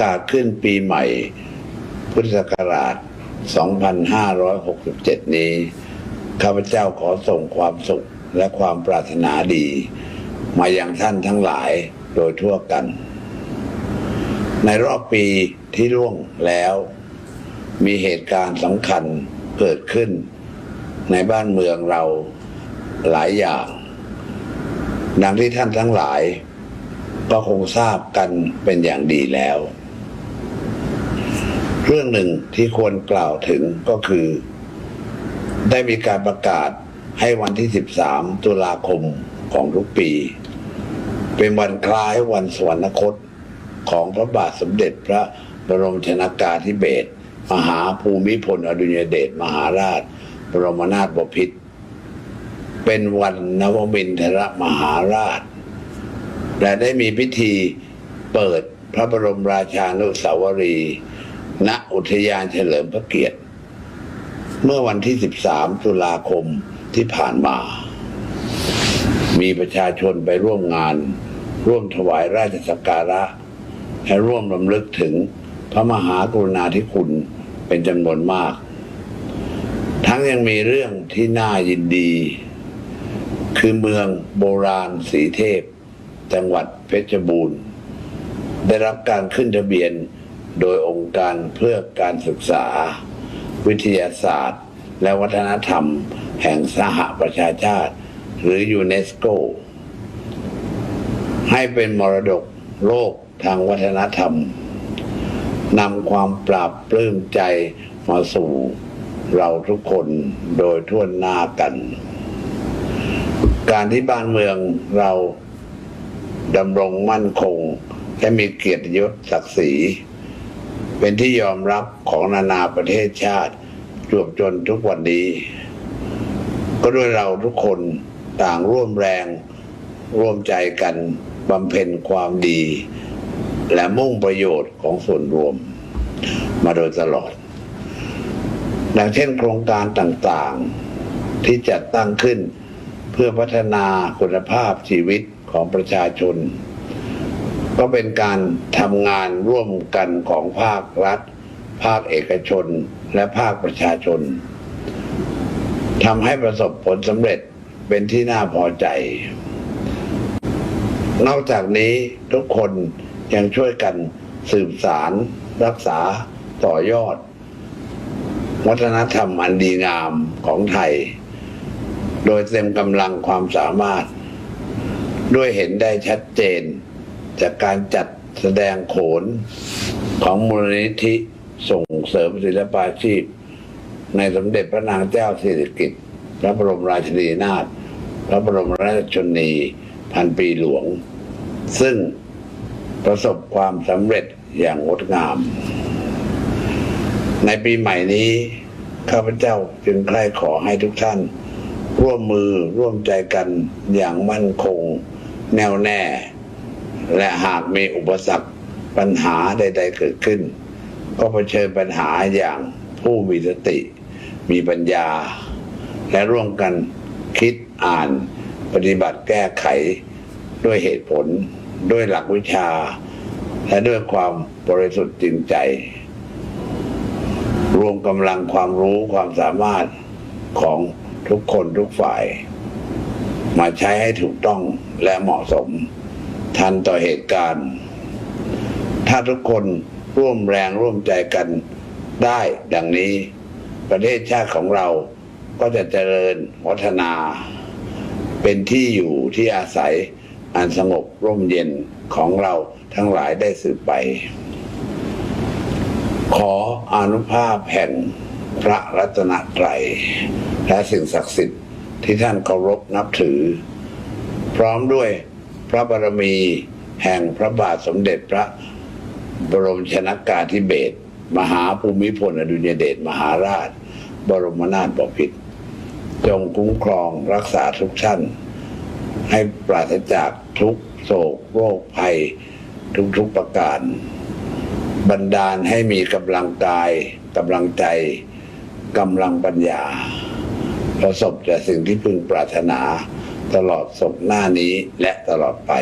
กาศขึ้นปีใหม่ พุทธศักราช 2567 นี้ ข้าพเจ้าขอส่งความสุขและความปรารถนาดี มายังท่านทั้งหลายโดยทั่วกัน ในรอบปีที่ร่วงแล้ว มีเหตุการณ์สำคัญเกิดขึ้น ในบ้านเมืองเราหลายอย่าง ดังที่ท่านทั้งหลายก็คงทราบกันเป็นอย่างดีแล้ว เรื่องหนึ่งที่ควรกล่าวถึงก็คือ ได้มีการประกาศให้วันที่ 13 ตุลาคมของทุกปี เป็นวันคล้ายวันสวรรคตของพระบาทสมเด็จพระบรมชนากาธิเบศรมหาภูมิพลอดุลยเดชมหาราช บรมนาถบพิตรเป็นวันนวมินทรมหาราช และได้มีพิธีเปิดพระบรมราชานุสาวรีย์ ณอุทยานเฉลิมพระเกียรติ เมื่อวันที่ 13 ตุลาคมที่ผ่านมา มีประชาชนไปร่วมงาน ร่วมถวายราชสักการะ และร่วมรำลึกถึงพระมหากรุณาธิคุณเป็นจำนวนมาก ทั้งยังมีเรื่องที่น่ายินดี คือเมืองโบราณสีเทพ จังหวัดเพชรบูรณ์ ได้รับการขึ้นทะเบียน โดยองค์การเพื่อการศึกษา วิทยาศาสตร์ และวัฒนธรรม แห่งสหประชาชาติ หรือยูเนสโก ให้เป็นมรดกโลกทางวัฒนธรรมนำความปราบปลื้มใจมาสู่เราทุกคนโดยทั่วหน้ากัน การที่บ้านเมืองเราดำรงมั่นคง และมีเกียรติยศศักดิ์ศรี เป็นที่ยอมรับของนานาประเทศชาติจวบจนทุกวันนี้ ก็ด้วยเราทุกคนต่างร่วมแรงร่วมใจกันบำเพ็ญความดี และมุ่งประโยชน์ของส่วนรวม มาโดยตลอด ดังเช่นโครงการต่างๆ ที่จัดตั้งขึ้นเพื่อพัฒนาคุณภาพชีวิตของประชาชน ก็เป็นการทำงานร่วมกันของภาครัฐ ภาคเอกชน และภาคประชาชนทำให้ประสบผลสำเร็จเป็นที่น่าพอใจ นอกจากนี้ทุกคนยังช่วยกันสืบสารรักษาต่อยอด วัฒนธรรมอันดีงามของไทย โดยเต็มกำลังความสามารถ ด้วยเห็นได้ชัดเจน จากการจัดแสดงโขนของมูลนิธิส่งเสริมศิลปาชีพ ในสมเด็จพระนางเจ้าสิริกิติ์พระบรมราชินีนาถพระบรมราชชนีพันปีหลวง ซึ่งประสบความสำเร็จอย่างงดงาม ในปีใหม่นี้ ข้าพเจ้าจึงใคร่ขอให้ทุกท่าน ร่วมมือร่วมใจกันอย่างมั่นคงแน่วแน่ และหากมีอุปสรรคปัญหาใด ๆ เกิดขึ้น ก็เผชิญปัญหาอย่างผู้มีสติ มีปัญญา และร่วมกันคิดอ่าน ปฏิบัติแก้ไขด้วยเหตุผล ด้วยหลักวิชา และด้วยความบริสุทธิ์จริงใจ รวมกำลังความรู้ความสามารถของทุกคนทุกฝ่าย มาใช้ให้ถูกต้องและเหมาะสม ทันต่อเหตุการณ์ ถ้าทุกคนร่วมแรงร่วมใจกันได้ดังนี้ ประเทศชาติของเราก็จะเจริญวัฒนา เป็นที่อยู่ที่อาศัยอันสงบร่มเย็นของเราทั้งหลายได้สืบไป ขออนุภาพแห่งพระรัตนตรัยและสิ่งศักดิ์สิทธิ์ที่ท่านเคารพนับถือ พร้อมด้วย พระบารมีแห่งพระบาทสมเด็จพระบรมชนากาธิเบศรมหาภูมิพลอดุลยเดชมหาราช บรมนาถบพิตรจงคุ้มครองรักษาทุกท่าน ให้ปราศจากทุกโศกโรคภัย ทุกๆประการ บันดาลให้มีกำลังกายกำลังใจกำลังปัญญา ประสบแต่สิ่งที่พึงปรารถนา ตลอดศพหน้านี้และตลอดไป